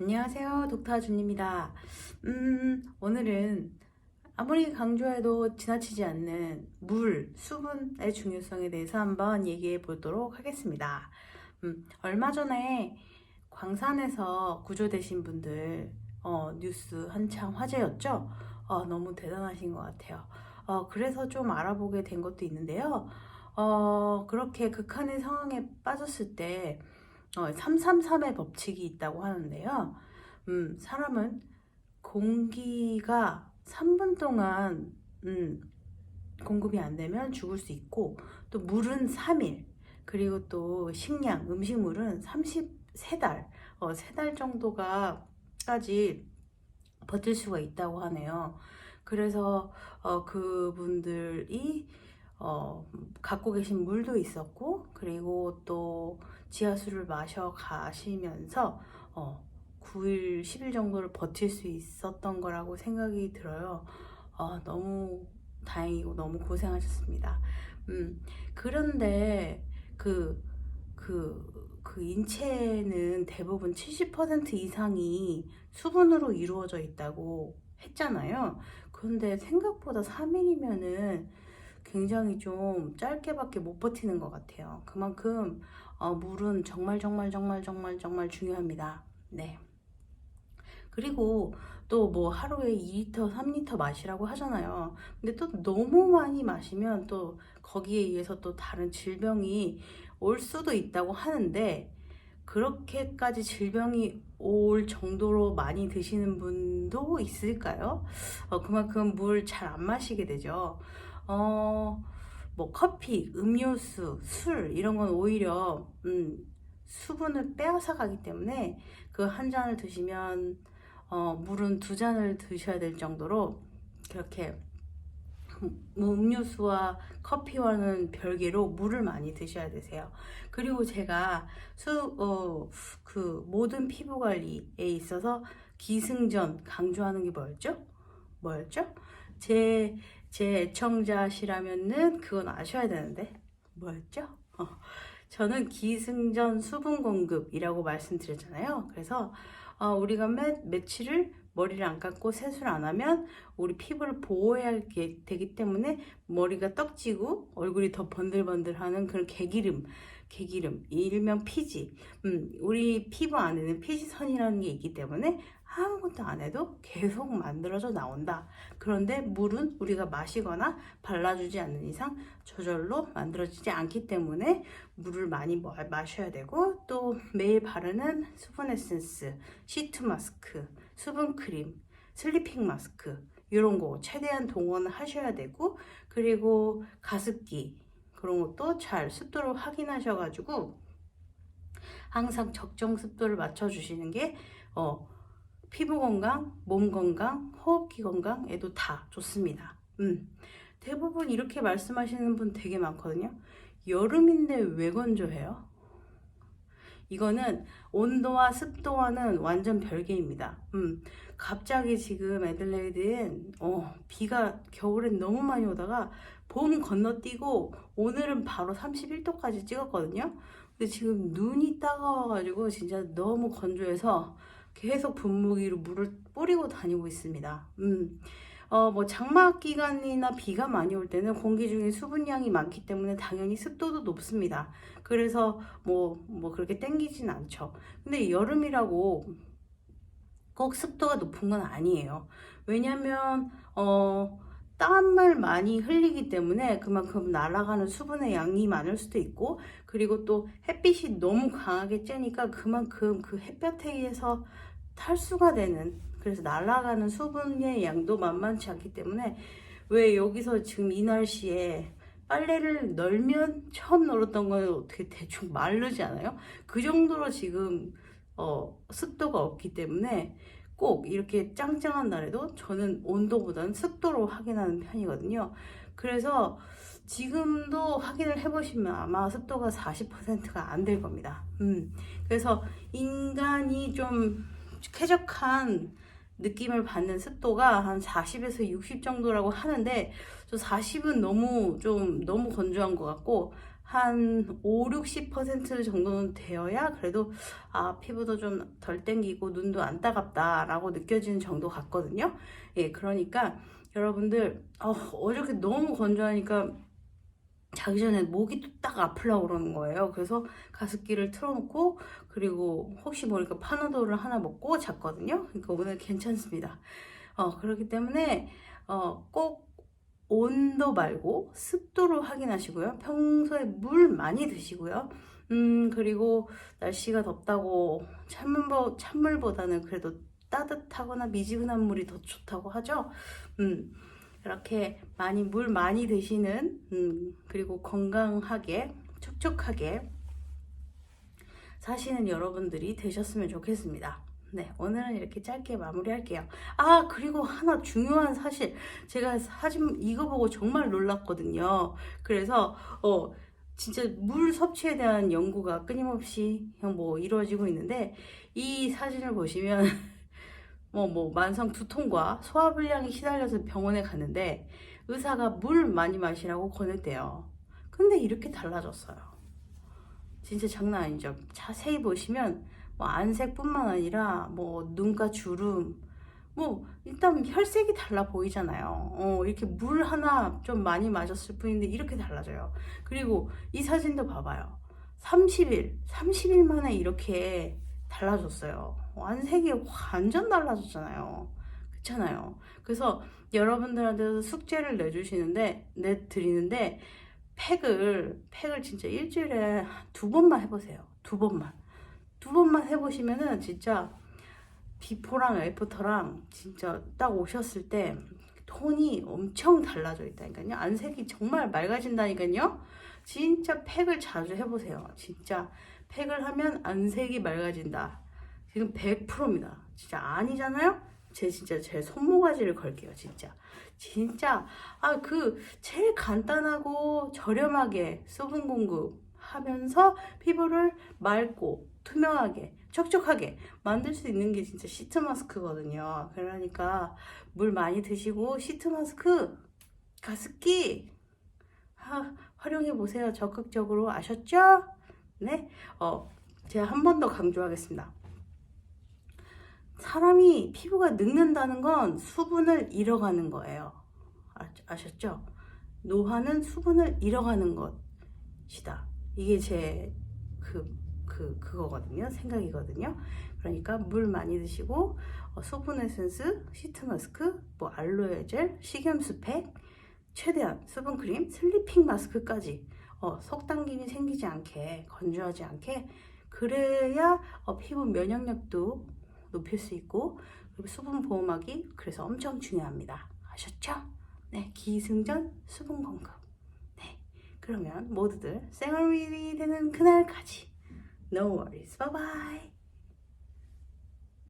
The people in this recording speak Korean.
안녕하세요. 독타준입니다. 음, 오늘은 아무리 강조해도 지나치지 않는 물, 수분의 중요성에 대해서 한번 얘기해 보도록 하겠습니다. 음, 얼마 전에 광산에서 구조되신 분들 어, 뉴스 한창 화제였죠? 어, 너무 대단하신 것 같아요. 어, 그래서 좀 알아보게 된 것도 있는데요. 어, 그렇게 극한의 상황에 빠졌을 때 어, 333의 법칙이 있다고 하는데요. 음, 사람은 공기가 3분 동안 음, 공급이 안 되면 죽을 수 있고 또 물은 3일 그리고 또 식량, 음식물은 33달 어, 3달 정도가 까지 버틸 수가 있다고 하네요. 그래서 어, 그분들이 어, 갖고 계신 물도 있었고 그리고 또 지하수를 마셔 가시면서 어, 9일, 10일 정도를 버틸 수 있었던 거라고 생각이 들어요. 어, 너무 다행이고 너무 고생하셨습니다. 음, 그런데 그, 그, 그 인체는 대부분 70% 이상이 수분으로 이루어져 있다고 했잖아요. 그런데 생각보다 3일이면은 굉장히 좀 짧게밖에 못 버티는 것 같아요. 그만큼 어, 물은 정말 정말 정말 정말 정말 중요합니다. 네. 그리고 또 뭐 하루에 2리터, 3리터 마시라고 하잖아요. 근데 또 너무 많이 마시면 또 거기에 의해서 또 다른 질병이 올 수도 있다고 하는데 그렇게까지 질병이 올 정도로 많이 드시는 분도 있을까요? 어, 그만큼 물 잘 안 마시게 되죠. 어, 뭐 커피, 음료수, 술 이런 건 오히려 음, 수분을 빼앗아 가기 때문에 그 한 잔을 드시면 어, 물은 두 잔을 드셔야 될 정도로 그렇게 뭐 음료수와 커피와는 별개로 물을 많이 드셔야 되세요. 그리고 제가 수, 어, 그 모든 피부 관리에 있어서 기승전 강조하는 게 뭐였죠? 뭐였죠? 제, 제 애청자시라면은 그건 아셔야 되는데 뭐였죠? 어, 저는 기승전 수분 공급이라고 말씀드렸잖아요. 그래서 어, 우리가 매, 며칠을 머리를 안 감고 세수를 안 하면 우리 피부를 보호해야 되기 때문에 머리가 떡지고 얼굴이 더 번들번들하는 그런 개기름, 개기름, 일명 피지. 음, 우리 피부 안에는 피지선이라는 게 있기 때문에 아무것도 안 해도 계속 만들어져 나온다. 그런데 물은 우리가 마시거나 발라주지 않는 이상 저절로 만들어지지 않기 때문에 물을 많이 마- 마셔야 되고 또 매일 바르는 수분 에센스, 시트 마스크, 수분 크림, 슬리핑 마스크 이런 거 최대한 동원을 하셔야 되고 그리고 가습기 그런 것도 잘 습도를 확인하셔가지고 항상 적정 습도를 맞춰주시는 게 어, 피부 건강, 몸 건강, 호흡기 건강에도 다 좋습니다. 음, 대부분 이렇게 말씀하시는 분 되게 많거든요. 여름인데 왜 건조해요? 이거는 온도와 습도와는 완전 별개입니다. 음, 갑자기 지금 애들레이드엔 어, 비가 겨울엔 너무 많이 오다가 봄 건너뛰고 오늘은 바로 31도까지 찍었거든요. 근데 지금 눈이 따가워가지고 진짜 너무 건조해서 계속 분무기로 물을 뿌리고 다니고 있습니다. 음, 어, 뭐 장마 기간이나 비가 많이 올 때는 공기 중에 수분량이 많기 때문에 당연히 습도도 높습니다. 그래서 뭐, 뭐 그렇게 땡기진 않죠. 근데 여름이라고 꼭 습도가 높은 건 아니에요. 왜냐면, 어, 땀을 많이 흘리기 때문에 그만큼 날아가는 수분의 양이 많을 수도 있고, 그리고 또 햇빛이 너무 강하게 쬐니까 그만큼 그 햇볕에 의해서 탈수가 되는, 그래서 날아가는 수분의 양도 만만치 않기 때문에, 왜 여기서 지금 이 날씨에 빨래를 널면 처음 널었던 거는 어떻게 대충 마르지 않아요? 그 정도로 지금 어, 습도가 없기 때문에 꼭 이렇게 짱짱한 날에도 저는 온도보다는 습도로 확인하는 편이거든요. 그래서 지금도 확인을 해보시면 아마 습도가 40%가 안 될 겁니다. 음, 그래서 인간이 좀 쾌적한 느낌을 받는 습도가 한 40에서 60 정도라고 하는데 저 40은 너무 좀 너무 건조한 것 같고 한 5, 60% 정도는 되어야 그래도 아 피부도 좀 덜 땡기고 눈도 안 따갑다라고 느껴지는 정도 같거든요. 예, 그러니까 여러분들 어, 어저께 너무 건조하니까 자기 전에 목이 또 딱 아프려고 그러는 거예요. 그래서 가습기를 틀어놓고 그리고 혹시 모르니까 파나돌을 하나 먹고 잤거든요. 그러니까 오늘 괜찮습니다. 어, 그렇기 때문에 어, 꼭 온도 말고 습도를 확인하시고요. 평소에 물 많이 드시고요. 음, 그리고 날씨가 덥다고 찬물, 찬물보다는 그래도 따뜻하거나 미지근한 물이 더 좋다고 하죠. 음, 이렇게 많이 물 많이 드시는 음, 그리고 건강하게 촉촉하게 사시는 여러분들이 되셨으면 좋겠습니다. 네, 오늘은 이렇게 짧게 마무리할게요. 아, 그리고 하나 중요한 사실. 제가 사진 이거 보고 정말 놀랐거든요. 그래서, 어, 진짜 물 섭취에 대한 연구가 끊임없이 뭐 이루어지고 있는데, 이 사진을 보시면, 뭐, 뭐, 만성 두통과 소화불량이 시달려서 병원에 갔는데, 의사가 물 많이 마시라고 권했대요. 근데 이렇게 달라졌어요. 진짜 장난 아니죠. 자세히 보시면, 뭐 안색뿐만 아니라 뭐 눈가 주름 뭐 일단 혈색이 달라 보이잖아요. 어, 이렇게 물 하나 좀 많이 마셨을 뿐인데 이렇게 달라져요. 그리고 이 사진도 봐봐요. 30일, 30일 만에 이렇게 달라졌어요. 안색이 완전 달라졌잖아요. 그렇잖아요. 그래서 여러분들한테도 숙제를 내주시는데 내 드리는데 팩을 팩을 진짜 일주일에 두 번만 해보세요. 두 번만. 두 번만 해보시면은 진짜 비포랑 애프터랑 진짜 딱 오셨을 때 톤이 엄청 달라져 있다니까요. 안색이 정말 맑아진다니까요. 진짜 팩을 자주 해보세요. 진짜 팩을 하면 안색이 맑아진다. 지금 100%입니다. 진짜 아니잖아요? 제 진짜 제 손모가지를 걸게요. 진짜. 진짜 아 그 제일 간단하고 저렴하게 수분 공급 하면서 피부를 맑고 투명하게 촉촉하게 만들 수 있는 게 진짜 시트 마스크거든요. 그러니까 물 많이 드시고 시트 마스크 가습기 하, 활용해 보세요. 적극적으로 아셨죠? 네. 어 제가 한 번 더 강조하겠습니다. 사람이 피부가 늙는다는 건 수분을 잃어가는 거예요. 아, 아셨죠? 노화는 수분을 잃어가는 것이다. 이게 제 그, 그, 그거거든요. 생각이거든요. 그러니까 물 많이 드시고, 어, 수분 에센스, 시트 마스크, 뭐 알로에 젤, 식염수 팩, 최대한 수분 크림, 슬리핑 마스크까지 어, 속당김이 생기지 않게, 건조하지 않게, 그래야 어, 피부 면역력도 높일 수 있고, 그리고 수분 보호막이 그래서 엄청 중요합니다. 아셨죠? 네, 기승전 수분 공급. 네, 그러면 모두들 생얼밀이 되는 그날까지 No worries. Bye-bye.